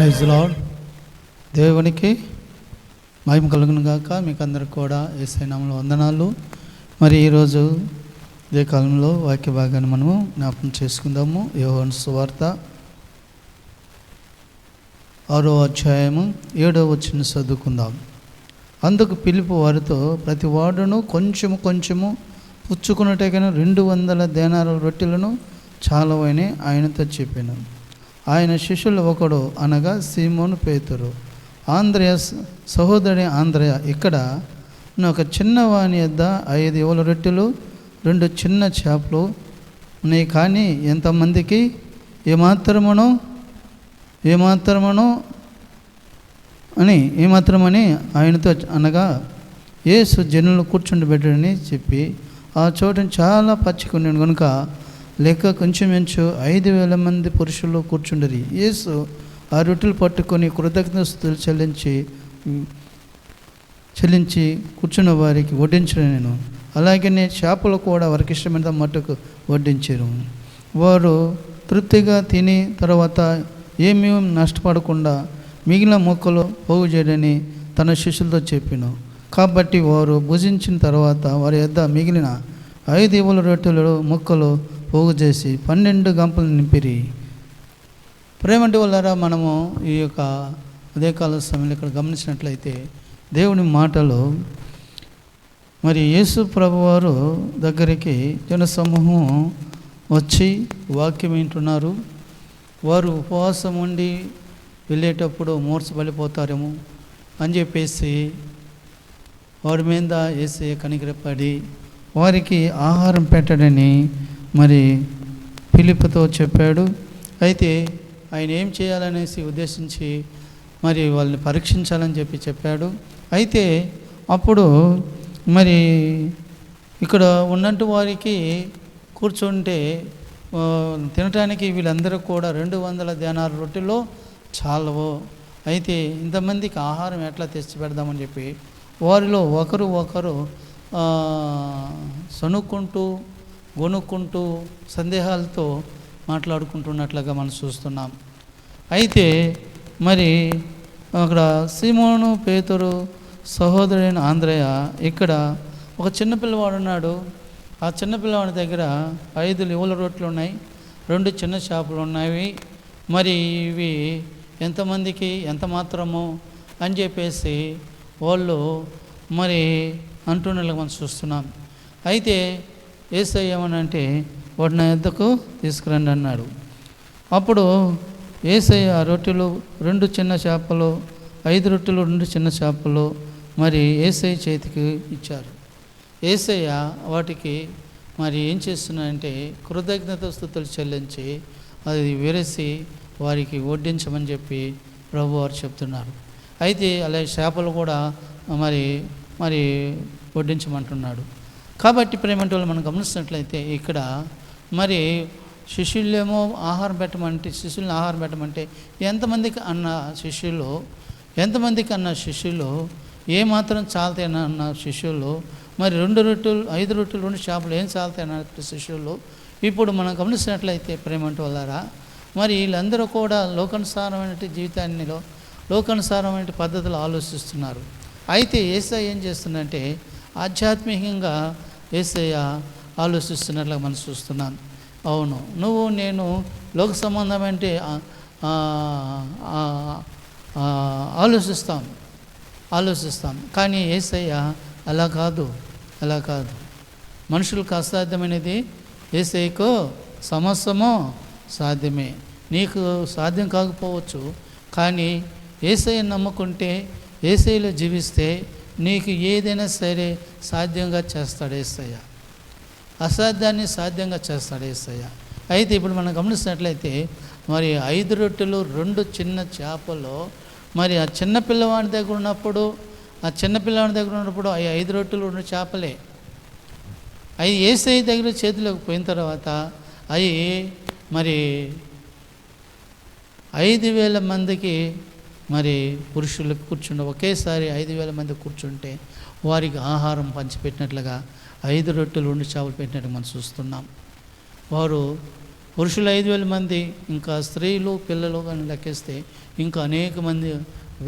Praise lord దేవునికి మహిమ కలుగును గాక. మీకు అందరికి కూడా ఏసైనాములు వందనాలు. మరి ఈరోజు ఇదే కాలంలో వాక్య భాగాన్ని మనము జ్ఞాపకం చేసుకుందాము. యోహన్ సువార్త ఆరో అధ్యాయము ఏడో వచ్చిన చదువుకుందాం. అందుకు పిలుపు వారితో ప్రతి వాడును కొంచెము కొంచెము పుచ్చుకున్నట్టుగా రెండు వందల దేనాల రొట్టెలను చాలవని ఆయనతో చెప్పాను. ఆయన శిష్యులు ఒకడు అనగా సీమోను పేతురు. ఆంధ్రయ సహోదరి ఆంధ్రయ ఇక్కడ ఒక చిన్న వాని యొద్ద ఐదు యువల రొట్టెలు రెండు చిన్న చేపలు ఉన్నాయి కానీ ఎంతమందికి ఏమాత్రమనో ఏమాత్రమనో అని ఏమాత్రమని ఆయనతో అనగా ఏసు జనులు కూర్చుండబెట్టడని చెప్పి ఆ చోటను చాలా పచ్చికొన్నాడు కనుక లేక కొంచెమించు ఐదు వేల మంది పురుషులు కూర్చుండరి. యేసు ఆ రొట్టెలు పట్టుకొని కృతజ్ఞతలు చెల్లించి చెల్లించి కూర్చున్న వారికి వడ్డించను నేను. అలాగనే చేపలు కూడా వారికి ఇష్టమైన మట్టుకు వడ్డించారు. వారు తృప్తిగా తిని తర్వాత ఏమీ నష్టపడకుండా మిగిలిన మొక్కలు పోగు చేయడని తన శిష్యులతో చెప్పాను. కాబట్టి వారు భుజించిన తర్వాత వారి యొద్ద మిగిలిన ఐదు ఇవ్వల రొట్టెలు మొక్కలు పోగు చేసి పన్నెండు గంపలు నింపిరి. ప్రేమంటి వల్లరా మనము ఈ యొక్క ఉదయకాల సమయంలో ఇక్కడ గమనించినట్లయితే దేవుని మాటలు మరి యేసు ప్రభువారు దగ్గరికి జనసమూహం వచ్చి వాక్యం వింటున్నారు. వారు ఉపవాసం ఉండి వెళ్ళేటప్పుడు మూర్చబడిపోతారేమో అని చెప్పేసి వారి మీద వేసే కనికరపడి వారికి ఆహారం పెట్టడని మరి పిలుపుతో చెప్పాడు. అయితే ఆయన ఏం చేయాలనేసి ఉద్దేశించి మరి వాళ్ళని పరీక్షించాలని చెప్పి చెప్పాడు. అయితే అప్పుడు మరి ఇక్కడ ఉన్నట్టు వారికి కూర్చుంటే తినటానికి వీళ్ళందరూ కూడా రెండు వందల ధ్యానాల రొట్టెలో చాలవు? అయితే ఇంతమందికి ఆహారం ఎట్లా తెచ్చి పెడదామని చెప్పి వారిలో ఒకరు ఒకరు సనుక్కుంటూ గొనుక్కుంటూ సందేహాలతో మాట్లాడుకుంటున్నట్లుగా మనం చూస్తున్నాం. అయితే మరి అక్కడ సీమోను పేతురు సహోదరుడైన ఆంధ్రయ్య ఇక్కడ ఒక చిన్న పిల్లవాడు ఉన్నాడు. ఆ చిన్న పిల్లవాడి దగ్గర ఐదు లివుల రొట్టెలు ఉన్నాయి. రెండు చిన్న చేపలు ఉన్నాయి. మరి ఇవి ఎంతమందికి ఎంత మాత్రము అని చెప్పేసి వాళ్ళు మరి అంటున్నట్లుగా మనం చూస్తున్నాం. అయితే ఏసై ఏమనంటే వాడు నా ఎద్దకు తీసుకురండి అన్నాడు. అప్పుడు ఏసయ్య ఆ రొట్టెలు రెండు చిన్న చేపలు ఐదు రొట్టెలు రెండు చిన్న చేపలు మరి ఏసై చేతికి ఇచ్చారు. ఏసయ్య వాటికి మరి ఏం చేస్తున్నాడంటే కృతజ్ఞత స్థుతులు చెల్లించి అది విరసి వారికి వడ్డించమని చెప్పి ప్రభు వారు చెప్తున్నారు. అయితే అలాగే చేపలు కూడా మరి మరి వడ్డించమంటున్నాడు. కాబట్టి ప్రేమంటే వాళ్ళు మనం గమనిస్తున్నట్లయితే ఇక్కడ మరి శిష్యులేమో ఆహారం పెట్టమంటే శిష్యుల్ని ఆహారం పెట్టమంటే ఎంతమందికి అన్న శిష్యులు ఎంతమందికి అన్న శిష్యులు ఏమాత్రం చాలతేనా అన్న శిష్యులు మరి రెండు రొట్టెలు ఐదు రొట్టెలు రెండు చేపలు ఏం చాలతేనా శిష్యులు ఇప్పుడు మనం గమనిస్తున్నట్లయితే ప్రేమంటే వాళ్ళారా మరి వీళ్ళందరూ కూడా లోకానుసారమైన జీవితాన్నిలో లోకానుసారమైన పద్ధతులు ఆలోచిస్తున్నారు. అయితే ఏసా ఏం చేస్తుందంటే ఆధ్యాత్మికంగా ఏసయ్య ఆలోచిస్తున్నట్లుగా మనం చూస్తున్నాను. అవును. నువ్వు నేను లోక సంబంధం అంటే ఆలోచిస్తాం. ఆలోచిస్తాం. కానీ ఏసయ్య అలా కాదు. అలా కాదు. మనుషులకు అసాధ్యమైనది ఏసైకో సమస్తము సాధ్యమే. నీకు సాధ్యం కాకపోవచ్చు. కానీ ఏసై నమ్ముకుంటే ఏసైలో జీవిస్తే నీకు ఏదైనా సరే సాధ్యంగా చేస్తాడు ఏసయ్య. అసాధ్యాన్ని సాధ్యంగా చేస్తాడు ఏసయ్య. అయితే ఇప్పుడు మనం గమనిస్తున్నట్లయితే మరి ఐదు రొట్టెలు రెండు చిన్న చేపలు మరి ఆ చిన్న పిల్లవాడి దగ్గర ఉన్నప్పుడు ఆ చిన్న పిల్లవాడి దగ్గర ఉన్నప్పుడు ఆ ఐదు రొట్టెలు రెండు చేపలే. అవి ఏసై దగ్గర చేతిలోకి పోయిన తర్వాత అవి మరి ఐదు వేల మందికి మరి పురుషులకు కూర్చుంటే ఒకేసారి ఐదు వేల మంది కూర్చుంటే వారికి ఆహారం పంచిపెట్టినట్లుగా ఐదు రొట్టెలు రెండు చేపలు పెట్టినట్టు మనం చూస్తున్నాం. వారు పురుషులు ఐదు వేల మంది ఇంకా స్త్రీలు పిల్లలు కానీ లెక్కిస్తే ఇంకా అనేక మంది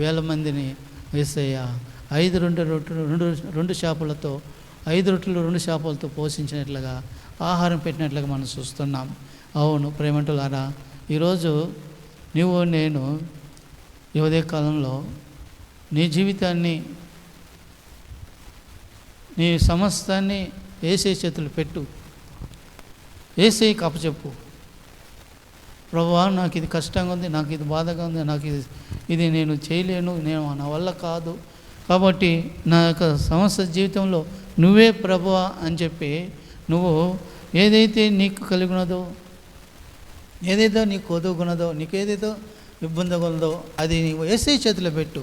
వేల మందిని వేసేయ ఐదు రెండు రొట్టెలు రెండు రెండు చేపలతో ఐదు రొట్టెలు రెండు చేపలతో పోషించినట్లుగా ఆహారం పెట్టినట్లుగా మనం చూస్తున్నాం. అవును ప్రేమంటులారా ఈరోజు నువ్వు నేను ఈ కాలంలో నీ జీవితాన్ని నీ సమస్తాన్ని వేసే చేతులు పెట్టు. ఏసైకి అప్పచెప్పు. ప్రభా నాకు ఇది కష్టంగా ఉంది నాకు ఇది బాధగా ఉంది నాకు ఇది ఇది నేను చేయలేను నేను నా వల్ల కాదు. కాబట్టి నా యొక్క సమస్త జీవితంలో నువ్వే ప్రభు అని చెప్పి నువ్వు ఏదైతే నీకు కలిగి ఉన్నదో ఏదైతే నీకు కొదుకున్నదో నీకు ఏదైతే ఇబ్బంది ఉన్నదో అది నీవు ఏసై చేతిలో పెట్టు.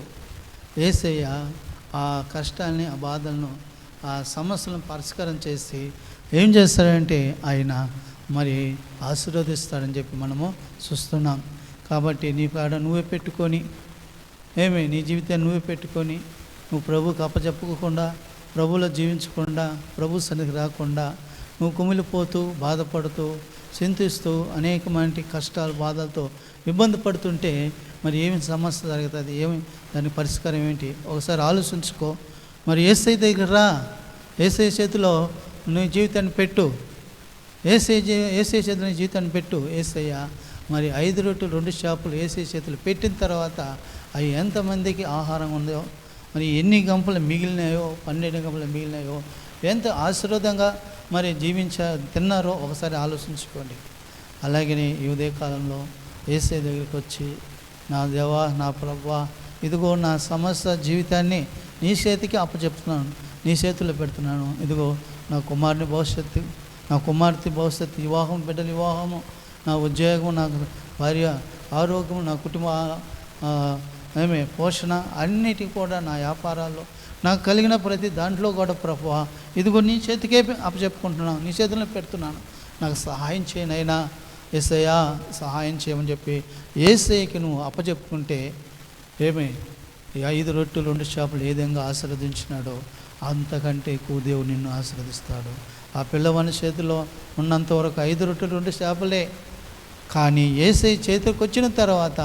ఏసయ్య ఆ కష్టాన్ని ఆ బాధలను ఆ సమస్యలను పరిష్కారం చేసి ఏం చేస్తాడంటే ఆయన మరి ఆశీర్వదిస్తాడని చెప్పి మనము చూస్తున్నాం. కాబట్టి నీ కాడ నువ్వే పెట్టుకొని ఏమే నీ జీవితాన్ని నువ్వే పెట్టుకొని నువ్వు ప్రభుకి అప్పచెప్పుకోకుండా ప్రభులో జీవించకుండా ప్రభు సన్నిధికి రాకుండా నువ్వు కుమిలిపోతూ బాధపడుతూ చింతిస్తూ అనేకమంటి కష్టాలు బాధలతో ఇబ్బంది పడుతుంటే మరి ఏమి సమస్య జరుగుతుంది? ఏమి? దాని పరిష్కారం ఏంటి? ఒకసారి ఆలోచించుకో. మరి ఏసై దగ్గర రా. ఏసై చేతిలో నీ జీవితాన్ని పెట్టు. ఏసై జీ- ఏసై చేతిలో నీ జీవితాన్ని పెట్టు ఏసయ్య. మరి ఐదు రొట్టెలు రెండు చేపలు ఏసై చేతులు పెట్టిన తర్వాత అవి ఎంతమందికి ఆహారం ఉందో మరి ఎన్ని గంపలు మిగిలినాయో పన్నెండు గంపలు మిగిలినాయో ఎంత ఆశీర్వాదంగా మరి జీవించ తిన్నారో ఒకసారి ఆలోచించుకోండి. అలాగనే ఈ ఉదయకాలంలో ఏసే దగ్గరికి వచ్చి నా దేవా నా ప్రభా ఇదిగో నా సమస్త జీవితాన్ని నీ చేతికి అప్పచెప్తున్నాను నీ చేతిలో పెడుతున్నాను. ఇదిగో నా కుమారుని భవిష్యత్తు నా కుమార్తె భవిష్యత్తు వివాహం బిడ్డల వివాహము నా ఉద్యోగం నా భార్య ఆరోగ్యం నా కుటుంబ ఆ, ఏమే పోషణ అన్నిటికీ కూడా నా వ్యాపారాల్లో నాకు కలిగిన ప్రతి దాంట్లో కూడా ప్రభు ఇదిగో నీ చేతికే అప్పచెప్పుకుంటున్నాను నీ చేతిలో పెడుతున్నాను. నాకు సహాయం చేయనైనా ఏసయ్యా సహాయం చేయమని చెప్పి ఏసయ్యకి నువ్వు అప్పచెప్పుకుంటే ఏమి? ఈ ఐదు రొట్టెలు రెండు చేపలు ఏ విధంగా ఆశీర్వదించినాడో అంతకంటే ఎక్కువ దేవుడు నిన్ను ఆశీర్వదిస్తాడు. ఆ పిల్లవాని చేతిలో ఉన్నంత వరకు ఐదు రొట్టెలు రెండు చేపలే. కానీ ఏసై చేతికి వచ్చిన తర్వాత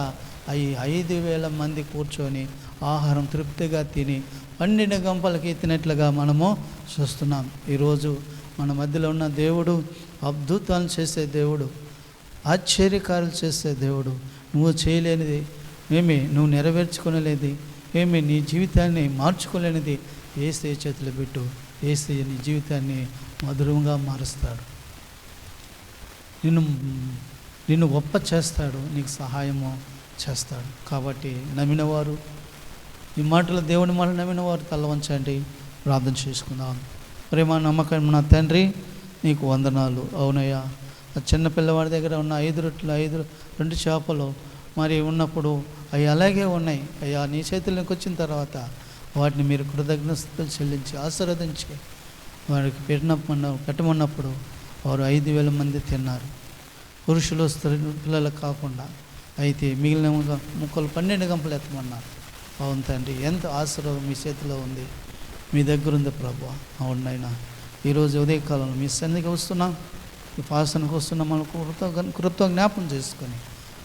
అవి ఐదు వేల మంది కూర్చొని ఆహారం తృప్తిగా తిని పన్నెండు గంపలకి ఎత్తినట్లుగా మనము చూస్తున్నాం. ఈరోజు మన మధ్యలో ఉన్న దేవుడు అద్భుతాలు చేసే దేవుడు ఆశ్చర్యకారులు చేసే దేవుడు. నువ్వు చేయలేనిది ఏమి? నువ్వు నెరవేర్చుకోలేనిది ఏమి? నీ జీవితాన్ని మార్చుకోలేనిది ఏసే చేతులు పెట్టు. ఏసే నీ జీవితాన్ని మధురంగా మారుస్తాడు. నిన్ను నిన్ను గొప్ప చేస్తాడు. నీకు సహాయము చేస్తాడు. కాబట్టి నమ్మినవారు ఈ మాటలు దేవుని మాట నమ్మినవారు తల వంచండి. ప్రార్థన చేసుకుందాం. ప్రేమ నమ్మకం నా తండ్రి నీకు వందనాలు. అవునయ్యా ఆ చిన్న పిల్లవాడి దగ్గర ఉన్న ఐదు రొట్టెలు ఐదు రెండు చేపలు మరి ఉన్నప్పుడు అవి అలాగే ఉన్నాయి. అయ్యా నీ చేతుల్లోకి వచ్చిన తర్వాత వాటిని మీరు కృతజ్ఞతలు చెల్లించి ఆశీర్వదించి వారికి పెట్టినప్పుడు పెట్టమన్నప్పుడు వారు ఐదు వేల మంది తిన్నారు. పురుషులు స్త్రీ పిల్లలు కాకుండా అయితే మిగిలిన ముక్కలు పన్నెండు గంపలు ఎత్తమన్నారు. అవును తండ్రి ఎంత ఆశీర్వాదం మీ చేతిలో ఉంది? మీ దగ్గర ఉంది ప్రభు. అవును నాయనా ఈరోజు ఉదయకాలంలో మీ సన్నిధికి వస్తున్నాం. ఈ పాసనకు వస్తున్నాం. మనం కృత కృత జ్ఞాపం చేసుకొని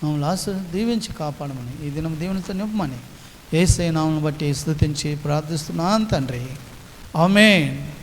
మమ్మల్ని ఆశ దీవించి కాపాడమని ఈ దినం దీవెనతో నింపమని ఏసై నామను బట్టి స్థుతించి ప్రార్థిస్తున్నాను తండ్రి. ఆమెన్.